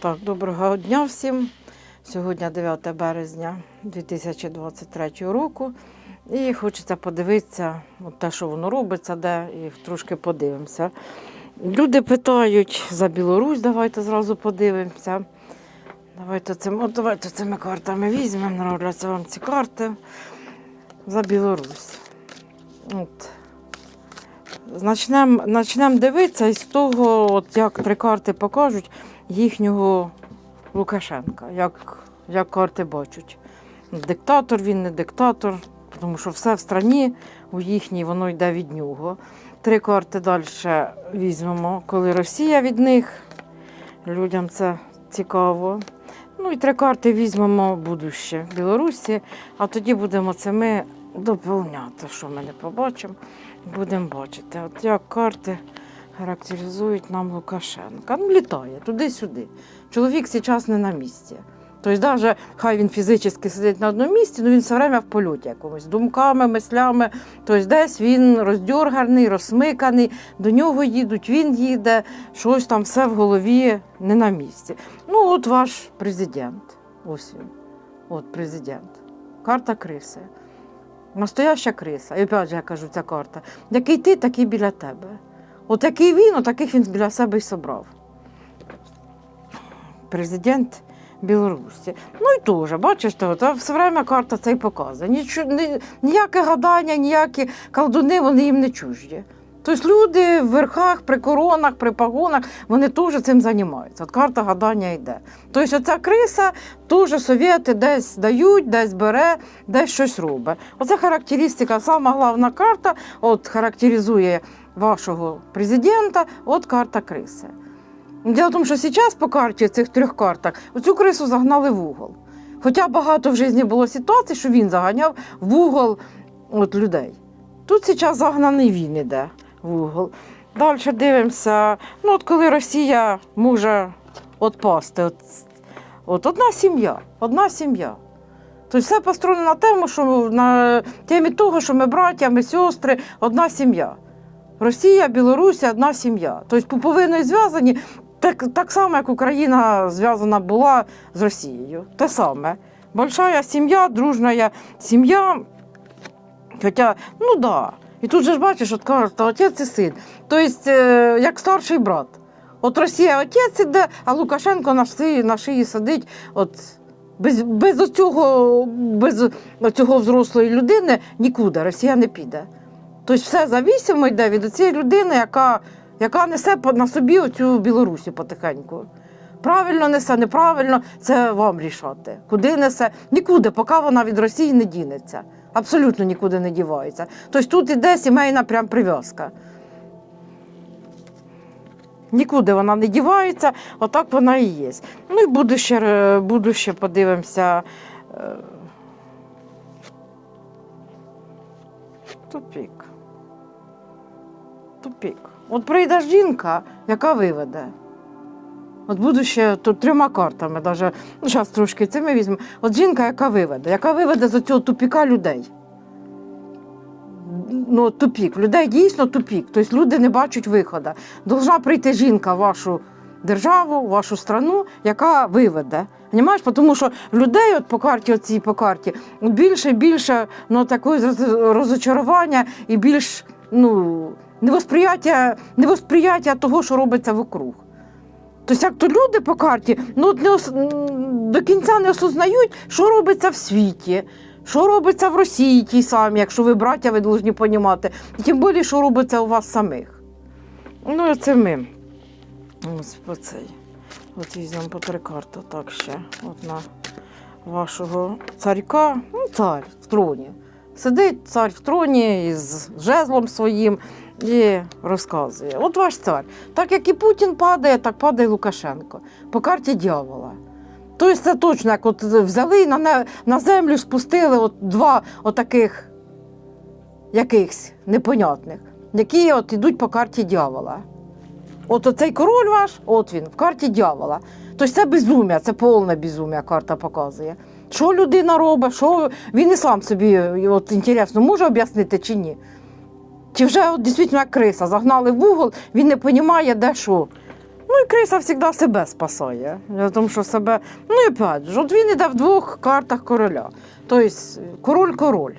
Так, доброго дня всім. Сьогодні 9 березня 2023 року. І хочеться подивитися, от те, що воно робиться, де, і трошки подивимося. Люди питають за Білорусь, давайте зразу подивимося. Давайте, цим, от давайте цими картами візьмемо, нравляться вам ці карти за Білорусь. От. Начнемо начнем дивитися із того, от як три карти покажуть їхнього Лукашенка, як, як карти бачать. Диктатор він не диктатор, тому що все в страні у їхній воно йде від нього. Три карти далі візьмемо, коли Росія від них. Людям це цікаво. Ну і три карти візьмемо будуще Білорусі, а тоді будемо це ми доповняти, що ми не побачимо. Будемо бачити, от як карти характеризують нам Лукашенка. Ну, літає туди-сюди. Чоловік зараз не на місці. Тобто, навіть хай він фізично сидить на одному місці, але він все время в польоті якомусь, думками, мислями. Тобто десь він роздьорганий, розсмиканий, до нього їдуть, він їде, щось там все в голові не на місці. Ну, от ваш президент. Ось він. От президент. Карта криси. Настояща криса. І опять же я кажу, ця карта. Який ти, такий біля тебе. От який він, отаких він біля себе і собрав. Президент Білорусі. Ну і теж, бачиш, то, то все время карта це і показує. Ні, ніяке гадання, ніякі колдуни, вони їм не чужді. Тобто люди в верхах, при коронах, при погонах, вони теж цим займаються. От карта гадання йде. Тобто оця криса теж совєти десь дають, десь бере, десь щось робить. Оце характеристика, сама головна карта, от характеризує вашого президента, от карта криси. Діло в тому, що зараз по карті цих трьох картах оцю крису загнали в угол. Хоча багато в житті було ситуацій, що він заганяв в угол от людей. Тут зараз загнаний він іде в. Далі дивимося, ну от коли Росія може отпасти, от, от одна сім'я, одна сім'я. Тобто все построєно на тему, що на темі того, що ми браття, ми сестри, одна сім'я. Росія, Білорусь, одна сім'я. Тобто пуповиною зв'язані так, так само, як Україна зв'язана була з Росією. Те саме. Большая сім'я, дружна сім'я. Хоча, ну так. Да. І тут же ж бачиш, от кажуть, отець і син. Тобто, е, як старший брат. От Росія отець іде, а Лукашенко на шиї, на шиї сидить. От, без, без, оцього, без оцього взрослої людини нікуди Росія не піде. Тобто все завісимо йде від цієї людини, яка, яка несе на собі оцю Білорусі потихеньку. Правильно несе, неправильно, це вам рішати. Куди несе? Нікуди, поки вона від Росії не дінеться. Абсолютно нікуди не дівається. Тобто тут іде сімейна прям прив'язка. Нікуди вона не дівається, отак вона і є. Ну і будуще, будуще подивимося. е, Тупік. Тупік. От прийде жінка, яка виведе. От буду ще тут трьома картами, даже, ну зараз трошки ми візьмемо. От жінка, яка виведе, яка виведе з цього тупіка людей. Ну, тупік. Людей дійсно тупік. Тобто люди не бачать виходу. Должна прийти жінка в вашу державу, в вашу страну, яка виведе. Понимаєш? Тому що людей от по карті, оцій по карті, більше і більше ну, такої розочарування і більш ну, невосприяття, невосприяття того, що робиться вокруг. Тобто, як то люди по карті ну, не ос... до кінця не осознають, що робиться в світі, що робиться в Росії тій самій, якщо ви браття, ви повинні розуміти. І тим більше, що робиться у вас самих. Ну, це ми. Ось по цей. От візьмемо по три карти, так ще. От вашого царька, ну, цар в троні. Сидить цар в троні із жезлом своїм і розказує. От ваш цар. Так як і Путін падає, так падає Лукашенко по карті дьявола. Тобто це точно, як от взяли на, на землю спустили от два отаких якихось непонятних, які от ідуть по карті дьявола. От оцей король ваш, от він, в карті дьявола. Тобто це безум'я, це повне безум'я карта показує. Що людина робить, що він і сам собі от, інтересно, може об'яснити чи ні. Чи вже от, дійсно як криса, загнали в угол, він не розуміє, де що. Ну і криса завжди себе спасає. Тому що себе. Ну і опять от він іде в двох картах короля. Тобто король-король.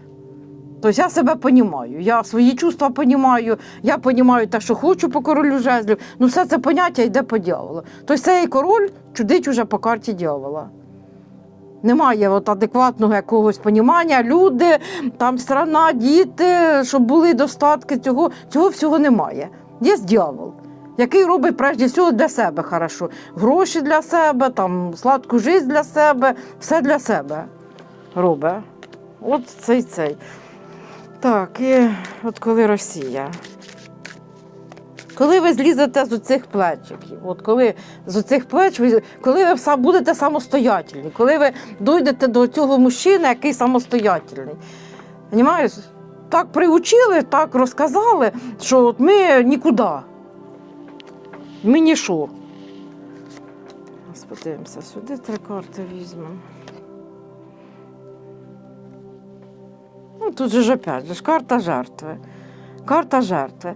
Тобто я себе понімаю, я свої чувства понімаю, я понімаю те, що хочу по королю жезлів. Ну все це поняття йде по дьяволу. Тобто цей король чудить уже по карті дьявола. Немає от адекватного якогось понімання, люди, там страна, діти, щоб були достатки, цього, цього всього немає. Є дьявол, який робить прежде всього для себе хорошо. Гроші для себе, там, сладку життя для себе, все для себе робить. От цей цей. Так, і от коли Росія. Коли ви злізете з оцих плечиків, от коли з оцих плеч, коли ви будете самостоятельні, коли ви дійдете до цього мужчини, який самостоятельний. Понімаєш? Так приучили, так розказали, що от ми нікуди. Ми ні що. Подивимося, сюди три карти візьмемо. Ну, тут же ж опять же карта жертви. Карта жертви.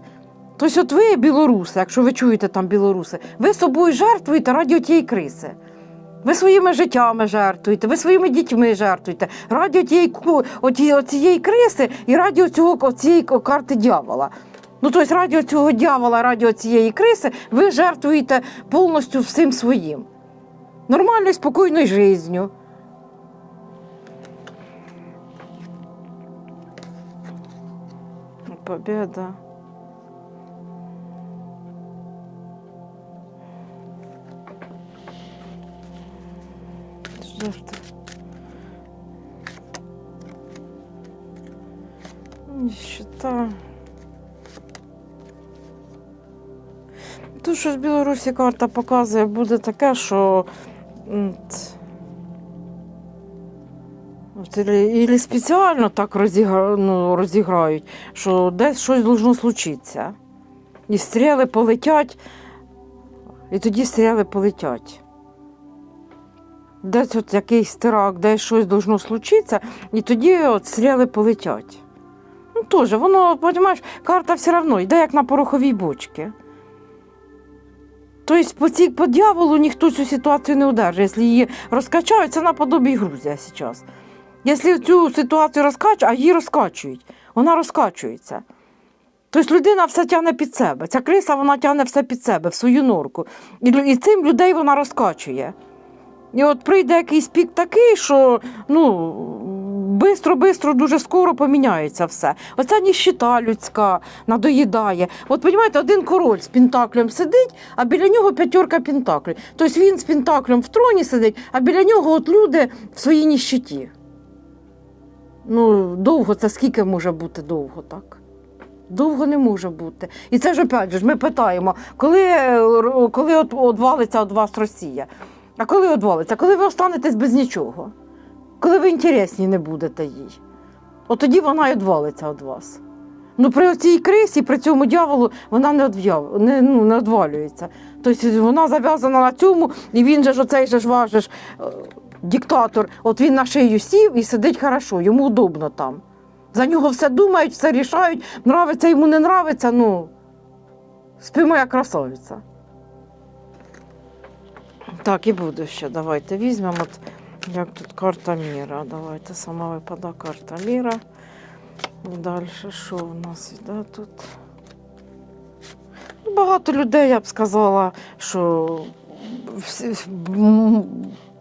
Тобто, от ви білоруси, якщо ви чуєте там білоруси, ви собою жертвуєте раді тієї криси. Ви своїми життями жертвуєте, ви своїми дітьми жертвуєте, раді тієї, оцієї криси і раді цієї карти дьявола. Ну, тобто, раді цього дьявола, раді цієї криси, ви жертвуєте повністю всім своїм. Нормальною, спокійною життю. Победа. Жертва. Нищета. Тут що з Білорусі карта показує, буде таке, що ілі спеціально так розігра, ну, розіграють, що десь щось должно случитися. І стріли полетять, і тоді стріли полетять. Десь от якийсь теракт, десь щось должно случитися, і тоді от стріли полетять. Ну, теж, воно, розумієш, карта все одно йде як на пороховій бочці. Тобто по, цій, по дьяволу ніхто цю ситуацію не удержить. Якщо її розкачають, це наподобі Грузія зараз. Якщо цю ситуацію розкачують, а її розкачують, вона розкачується. Тобто людина все тягне під себе. Ця криса вона тягне все під себе, в свою норку. І, і цим людей вона розкачує. І от прийде якийсь пік такий, що ну, бистро-бистро, дуже скоро поміняється все. Оця ніщита людська надоїдає. От розумієте, один король з пентаклем сидить, а біля нього п'ятерка пентаклів. Тобто він з пентаклем в троні сидить, а біля нього от люди в своїй ніщиті. Ну, довго це скільки може бути довго, так? Довго не може бути. І це ж опять же, ми питаємо, коли, е, коли от, одвалиться від вас Росія? А коли одвалиться? Коли ви останетесь без нічого? Коли ви інтересні не будете їй? От тоді вона і одвалиться від вас. Ну, при цій крисі, при цьому дьяволу, вона не, одв'яв, не, ну, не одвалюється. Тобто вона зав'язана на цьому, і він же ж оцей же ж ж, е, диктатор, от він на шию сів і сидить хорошо, йому удобно там. За нього все думають, все рішають, нравиться йому не нравиться, ну спимо як красавиця. Так, і буде ще. Давайте візьмемо. От, як тут карта міра. Давайте сама випада карта міра. Далі що у нас іде тут? Ну, Багато людей, я б сказала, що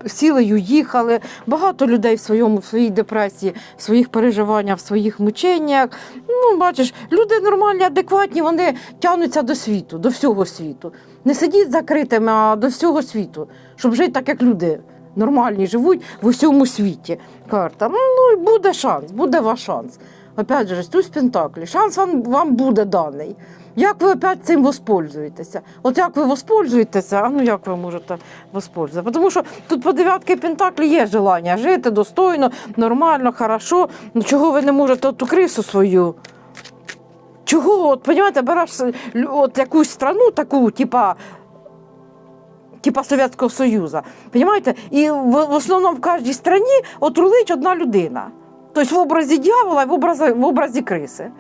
сілею їхали. Багато людей в своєму в своїй депресії, в своїх переживаннях, в своїх мученнях. Ну, бачиш, люди нормальні, адекватні, вони тягнуться до світу, до всього світу. Не сидіть закритими, до всього світу, щоб жити так, як люди нормальні живуть в усьому світі. Карта. Ну, і буде шанс, буде ваш шанс. Опять же, туз Пентаклі. Шанс вам, вам буде даний. Як ви опять цим воспользуєтеся? От як ви воспользуєтеся, а ну як ви можете воспользуватися? Тому що тут по дев'ятки Пентаклі є желання жити достойно, нормально, хорошо. Ну чого ви не можете ту крису свою? Чого? От, розумієте, береш от якусь страну таку, типа. Типа Совєтського Союзу. Понимаєте? І в, в основному в кожній країні от рулить одна людина. Тобто в образі дьявола і в образі, в образі криси.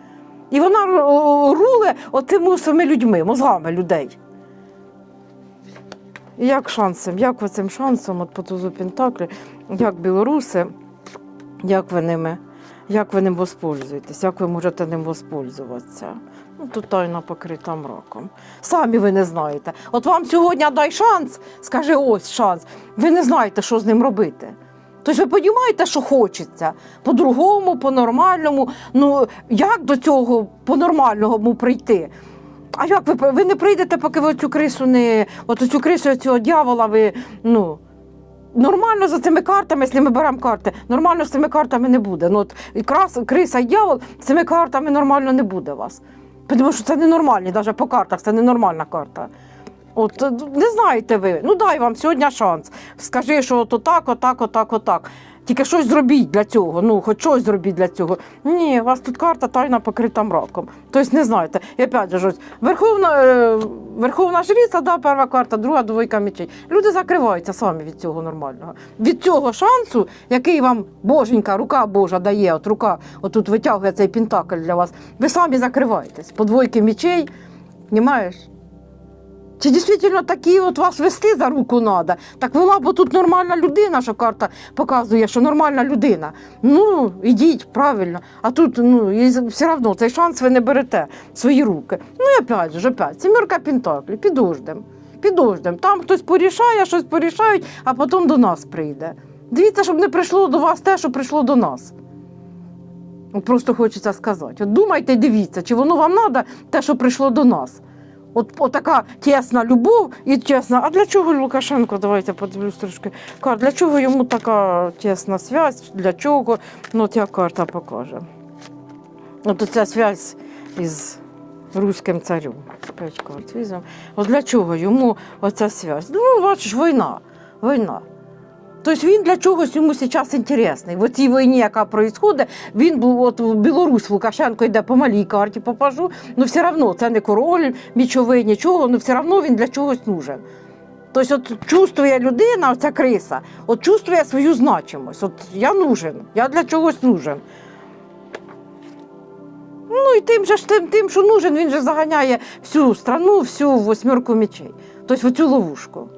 І вона руле отими самими людьми, мозгами людей. І як шансом, як ви цим шансом, от по тузу Пентаклі, як білоруси, як ви ними, як ви ним воспользуєтесь, як ви можете ним воспользуватися? Ну, тут тайна покрита мраком. Самі ви не знаєте. От вам сьогодні дай шанс, скаже ось шанс. Ви не знаєте, що з ним робити. Тобто ви розумієте, що хочеться по-другому, по-нормальному. Ну як до цього по-нормальному прийти? А як ви ви не прийдете, поки ви цю крису не. От цю крису цього дьявола ви. ну... Нормально за цими картами, якщо ми беремо карти, нормально з цими картами не буде. Ну, от крас, криса і дьявол з цими картами нормально не буде у вас. Тому що це ненормальні, навіть по картах, це ненормальна карта. От е, не знаєте ви, ну дай вам сьогодні шанс. Скажи, що от отак, отак, отак, отак. Тільки щось зробіть для цього. Ну, хоч щось зробіть для цього. Ні, у вас тут карта тайна покрита мраком. Тобто не знаєте. І опять же, Верховна, е, Верховна Жриця, да, перша карта, друга двойка мечей. Люди закриваються самі від цього нормального. Від цього шансу, який вам боженька, рука Божа дає, от рука отут витягує цей пентакль для вас, ви самі закриваєтесь. По двойки мечей, Понімаєш? Чи дійсно такі от вас вести за руку треба? Так вела, бо тут нормальна людина, що карта показує, що нормальна людина. Ну, ідіть правильно. А тут ну, і все одно цей шанс ви не берете в свої руки. Ну і опять же, опять, сімерка Пентаклі, підождем. Підождем. Там хтось порішає, щось порішають, а потім до нас прийде. Дивіться, щоб не прийшло до вас те, що прийшло до нас. Просто хочеться сказати. От думайте, дивіться, чи воно вам треба те, що прийшло до нас. От, от така тісна любов і тісна. А для чого Лукашенко? Давайте подивлюсь трошки. Кар, для чого йому така тісна зв'язь? Для чого? Ну, як карта покаже. От ця зв'язь із руським царем. Візьмемо. От для чого йому оця зв'язь? Ну, бачиш, війна. Війна. Тобто він для чогось йому зараз інтересний. В цій війні, яка відбувається, він був от Білорусь Лукашенко йде по малій карті, попажу. Ну все одно це не король мічовий, нічого, ну все одно він для чогось нужен. Тобто, от чувствує людина, оця криса, от чувствує свою значимость. От я нужен, я для чогось нужен. Ну і тим же ж тим, тим, що нужен, він же заганяє всю страну, всю восьмерку мечей. Тобто в цю ловушку.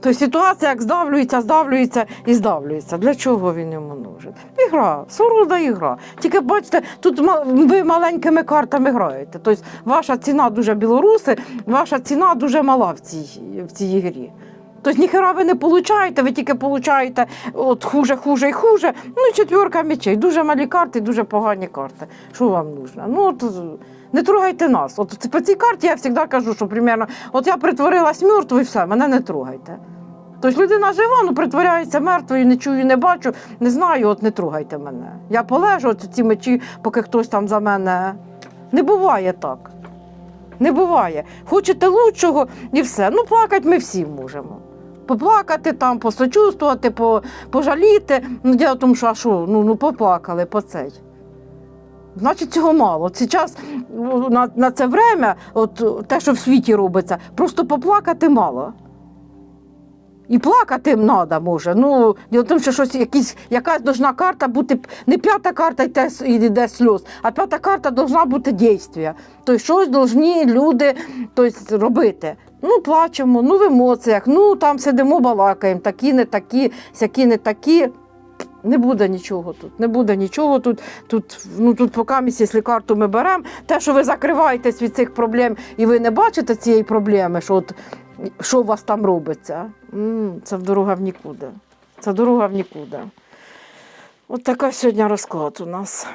Тобто ситуація як здавлюється, здавлюється і здавлюється. Для чого він йому нужен? Ігра, сорода ігра. Тільки бачите, тут ви маленькими картами граєте. Тобто ваша ціна дуже білоруси, ваша ціна дуже мала в цій, в цій грі. Тобто ніхера ви не получаєте, ви тільки получаєте от хуже, хуже і хуже. Ну четверка мечей. Дуже малі карти, дуже погані карти. Що вам нужно? Ну от не трогайте нас. От по цій карті я завжди кажу, що примерно, от я притворилась мертвою, все, мене не трогайте. Тобто людина жива, ну притворяється мертвою, не чую, не бачу, не знаю, от не трогайте мене. Я полежу от ці мечі, поки хтось там за мене. Не буває так. Не буває. Хочете лучшого і все. Ну, плакати ми всі можемо. Поплакати там, посочувствувати, по, пожаліти. Ну, діло в тому, що а що, ну, ну поплакали по цей. Значить, цього мало. От Зараз ну, на, на це время, от те, що в світі робиться, просто поплакати мало. І плакати треба може. Ну, діло в тому, що щось, якісь, якась должна карта бути не п'ята карта йде, йде сльоз, а п'ята карта должна бути дійствія. Тобто щось повинні люди тобто, робити. Ну, плачемо, ну в емоціях, ну там сидимо, балакаємо, такі, не такі, сякі не такі. Не буде нічого тут, не буде нічого тут. Тут, ну, тут поки місць, якщо карту ми беремо, те, що ви закриваєтесь від цих проблем і ви не бачите цієї проблеми, що, от, що у вас там робиться, це дорога в нікуди. Це дорога в нікуди. От така сьогодні розклад у нас.